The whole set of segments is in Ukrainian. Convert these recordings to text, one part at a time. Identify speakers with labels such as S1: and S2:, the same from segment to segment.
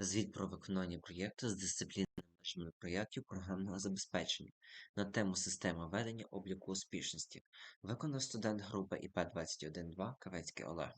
S1: Звіт про виконання проєкту з дисципліни менеджмент проєктів програмного забезпечення на тему система ведення обліку успішності виконав студент групи ІП-21-2 Кавецький Олег.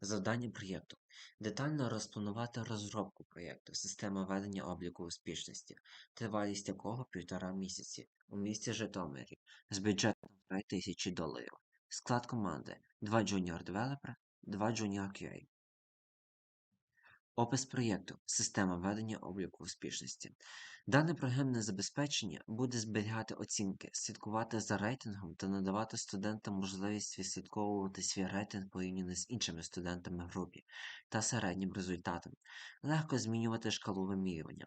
S1: Завдання проєкту детально розпланувати розробку проєкту система ведення обліку успішності, тривалість якого півтора місяці у місті Житомирі з бюджетом 3 тисячі доларів. Склад команди 2 Junior Developer, 2 Junior QA. Опис проєкту Система ведення обліку успішності. Дане програмне забезпечення буде зберігати оцінки, слідкувати за рейтингом та надавати студентам можливість відслідковувати свій рейтинг порівняно з іншими студентами в групі та середнім результатом, легко змінювати шкалу вимірювання.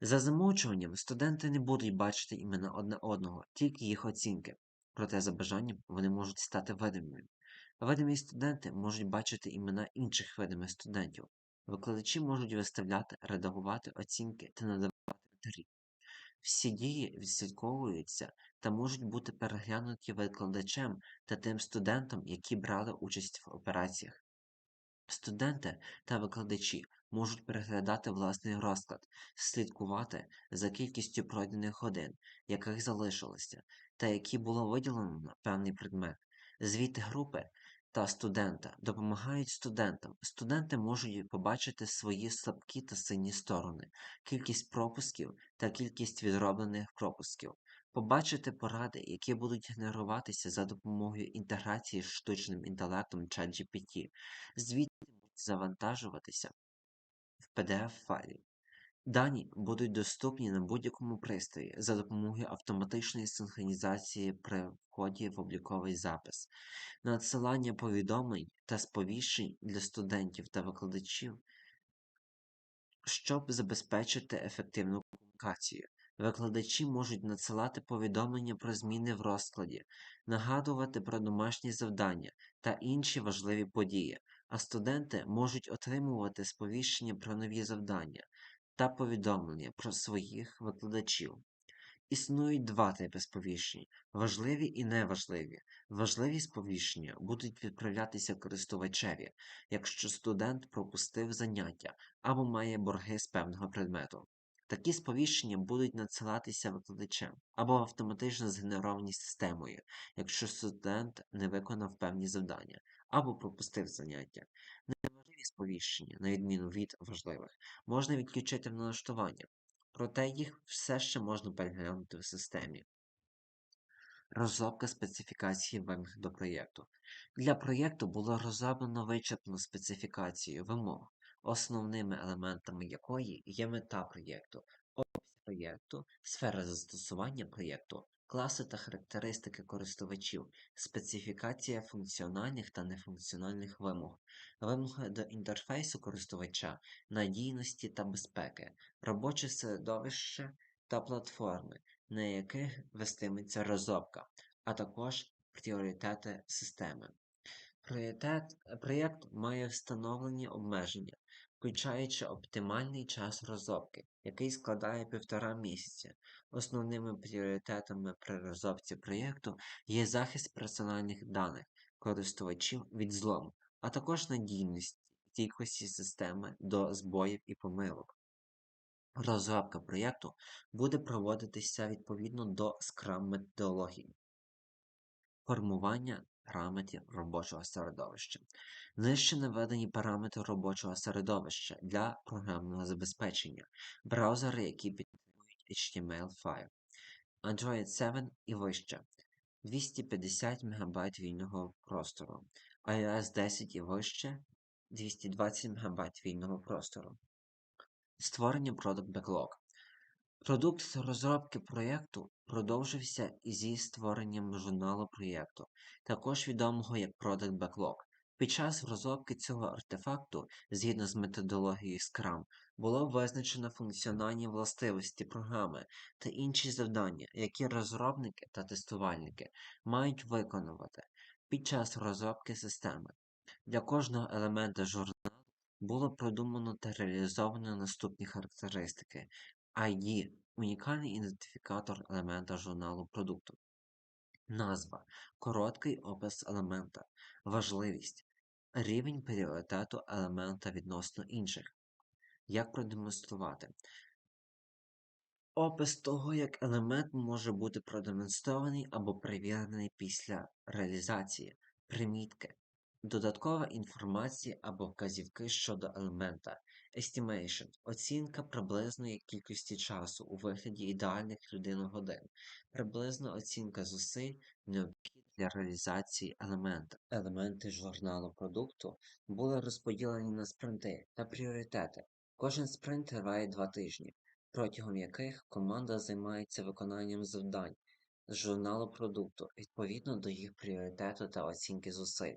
S1: За замовчуванням студенти не будуть бачити імена одне одного, тільки їх оцінки, проте за бажанням вони можуть стати видимими. Видимі студенти можуть бачити імена інших видимих студентів. Викладачі можуть виставляти, редагувати оцінки та надавати коментарі. Всі дії відслідковуються та можуть бути переглянуті викладачем та тим студентам, які брали участь в операціях. Студенти та викладачі можуть переглядати власний розклад, слідкувати за кількістю пройдених годин, яких залишилося, та які було виділено на певний предмет. Звіти групи та студента допомагають студентам. Студенти можуть побачити свої слабкі та сильні сторони, кількість пропусків та кількість відроблених пропусків, побачити поради, які будуть генеруватися за допомогою інтеграції з штучним інтелектом ChatGPT. Можуть завантажуватися в PDF-файлі. Дані будуть доступні на будь-якому пристрої за допомогою автоматичної синхронізації при вході в обліковий запис, надсилання повідомлень та сповіщень для студентів та викладачів, щоб забезпечити ефективну комунікацію. Викладачі можуть надсилати повідомлення про зміни в розкладі, нагадувати про домашні завдання та інші важливі події, а студенти можуть отримувати сповіщення про нові завдання та повідомлення про своїх викладачів. Існують два типи сповіщень важливі і неважливі. Важливі сповіщення будуть відправлятися користувачеві, якщо студент пропустив заняття або має борги з певного предмету. Такі сповіщення будуть надсилатися викладачем або автоматично згенеровані системою, якщо студент не виконав певні завдання або пропустив заняття. Неважливі сповіщення, на відміну від важливих, можна відключити в налаштування, проте їх все ще можна переглянути в системі. Розробка специфікації вимог до проєкту. Для проєкту було розроблено вичерпну специфікацію вимог, основними елементами якої є мета проєкту, опис проєкту, сфера застосування проєкту, класи та характеристики користувачів, специфікація функціональних та нефункціональних вимог, вимоги до інтерфейсу користувача, надійності та безпеки, робоче середовище та платформи, на яких вестиметься розробка, а також пріоритети системи. Проєкт має встановлені обмеження, включаючи оптимальний час розробки, який складає півтора місяця. Основними пріоритетами при розробці проєкту є захист персональних даних користувачів від злому, а також надійність стійкості системи до збоїв і помилок. Розробка проєкту буде проводитися відповідно до Scrum методології. Формування параметрів робочого середовища. Нижче наведені параметри робочого середовища для програмного забезпечення, браузери, які підтримують HTML5, Android 7 і вище, 250 МБ вільного простору, iOS 10 і вище, 220 МБ вільного простору. Створення Product Backlog. Продукт розробки проєкту продовжився зі створенням журналу проєкту, також відомого як Product Backlog. Під час розробки цього артефакту, згідно з методологією Scrum, було визначено функціональні властивості програми та інші завдання, які розробники та тестувальники мають виконувати під час розробки системи. Для кожного елемента журналу було продумано та реалізовано наступні характеристики: ID унікальний ідентифікатор елемента журналу продукту. Назва короткий опис елемента, важливість, рівень пріоритету елемента відносно інших, Як продемонструвати? Опис того, як елемент може бути продемонстрований або перевірений після реалізації, примітки, додаткова інформація або вказівки щодо елемента, estimation – оцінка приблизної кількості часу у вигляді ідеальних людиногодин, приблизна оцінка зусиль, необхідних для реалізації елемента. Елементи журналу продукту були розподілені на спринти та пріоритети. Кожен спринт триває два тижні протягом яких команда займається виконанням завдань з журналу продукту відповідно до їх пріоритету та оцінки зусиль.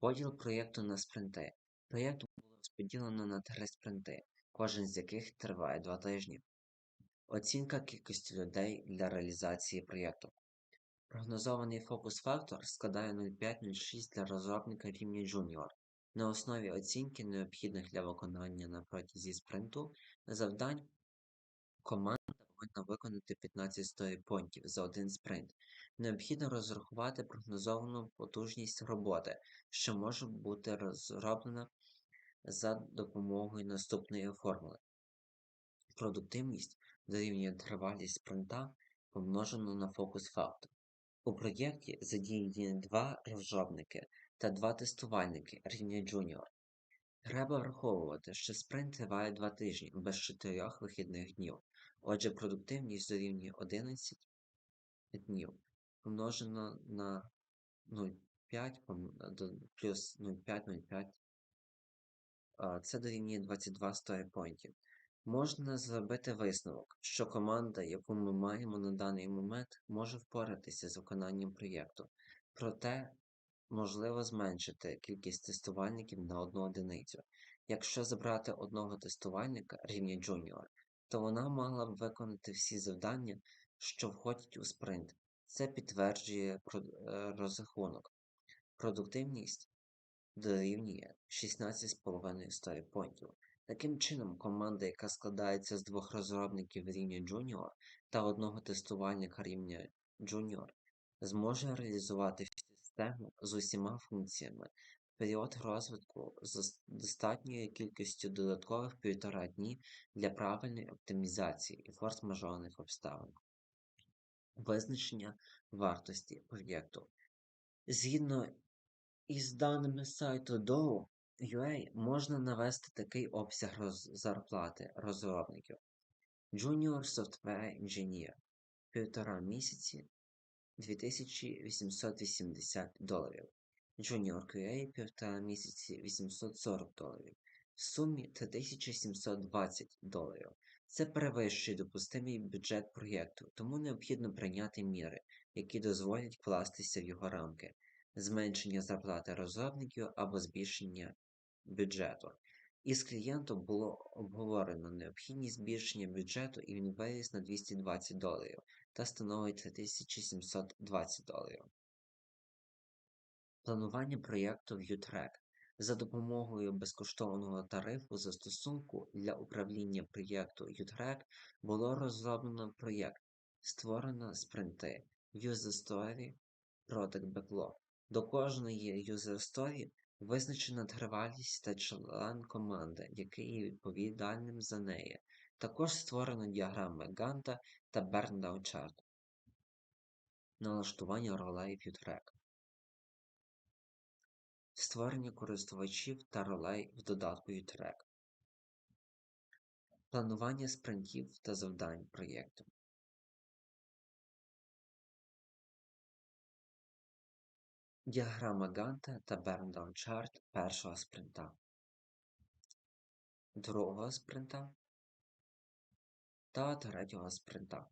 S1: Поділ проєкту на спринти. Проєкт було розподілено на три спринти, кожен з яких триває два тижні. Оцінка кількості людей для реалізації проєкту. Прогнозований фокус-фактор складає 0,5-0,6 для розробника рівня Junior. На основі оцінки, необхідних для виконання на протязі спринту завдань, команда повинна виконати 15 сторіпойнтів за один спринт. Необхідно розрахувати прогнозовану потужність роботи, що може бути розроблена за допомогою наступної формули. Продуктивність дорівнює тривалість спринта помножено на фокус-фактор. У проєкті задіяні два розробники та два тестувальники рівня Junior. Треба враховувати, що спринт триває два тижні без чотирьох вихідних днів. Отже, продуктивність дорівнює 11 днів помножено на 0,5 плюс 0,5-0,5. Це дорівнює 22 сторіпойнтів. Можна зробити висновок, що команда, яку ми маємо на даний момент, може впоратися з виконанням проєкту, проте можливо зменшити кількість тестувальників на одну одиницю. Якщо забрати одного тестувальника рівня Junior, то вона мала б виконати всі завдання, що входять у спринт. Це підтверджує розрахунок. Продуктивність дорівнює 16,5 сторіпойнтів. Таким чином, команда, яка складається з двох розробників рівня Junior та одного тестувальника рівня Junior, зможе реалізувати систему з усіма функціями в період розвитку з достатньою кількістю додаткових півтора дні для правильної оптимізації і форс-мажорних обставин. Визначення вартості проєкту. Згідно із даними сайту Dow, UA можна навести такий обсяг роз... зарплати розробників. Junior Software Engineer півтора місяці 2880 доларів. Junior QA півтора місяці 840 доларів. В сумі 3720 доларів. Це перевищує допустимий бюджет проєкту, тому необхідно прийняти міри, які дозволять вкластися в його рамки, зменшення зарплати розробників або збільшення бюджету. Із клієнтом було обговорено необхідність збільшення бюджету і він виріс на 220 доларів та становить 3720 доларів. Планування проєкту ViewTrack за допомогою безкоштовного тарифу застосунку для управління проєкту UTrack було розроблено проєкт, створено спринти User Story Product Backlog. До кожної User Визначена тривалість та член команди, який є відповідальним за неї. Також створено діаграми Ганта та Берндау чарт. Налаштування ролей ViewTrack. Створення користувачів та ролей в додатку ViewTrack. Планування спринтів та завдань проєкту. Діаграма Ганта та Берндаун-чарт першого спринта, другого спринта та третього спринта.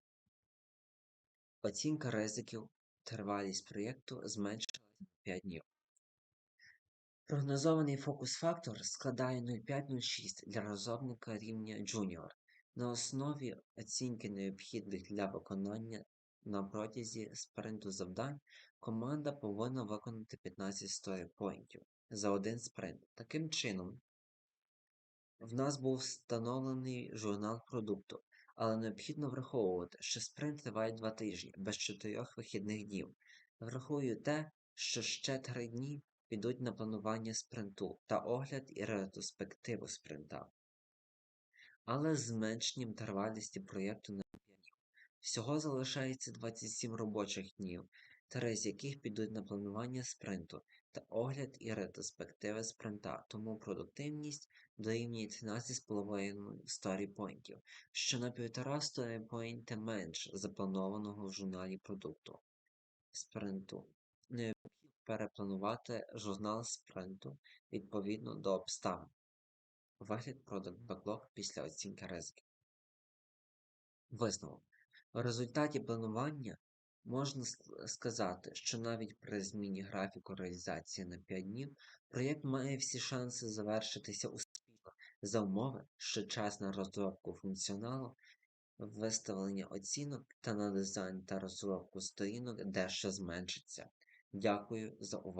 S1: Оцінка ризиків. Тривалість проєкту зменшилася на 5 днів. Прогнозований фокус-фактор складає 0,506 для розробника рівня Junior на основі оцінки необхідних для виконання на протязі спринту завдань команда повинна виконати 15 сторіпойнтів за один спринт. Таким чином, в нас був встановлений журнал продукту, але необхідно враховувати, що спринт триває 2 тижні без 4 вихідних днів. Врахую те, що ще 3 дні підуть на планування спринту та огляд і ретроспективу спринта. але зменшенням тривалості проєкту на 5 днів. Всього залишається 27 робочих днів, три з яких підуть на планування спринту та огляд і ретроспективи спринта, тому продуктивність дорівнює 13,5 сторіпойнтів, що на 1,5 сторіпойнти менше запланованого в журналі продукту спринту. Необхідно перепланувати журнал спринту відповідно до обставин. Вигляд Product Backlog після оцінки ризиків. Висновок. В результаті планування можна сказати, що навіть при зміні графіку реалізації на 5 днів проєкт має всі шанси завершитися успішно за умови, що час на розробку функціоналу, виставлення оцінок та на дизайн та розробку сторінок дещо зменшиться. Дякую за увагу.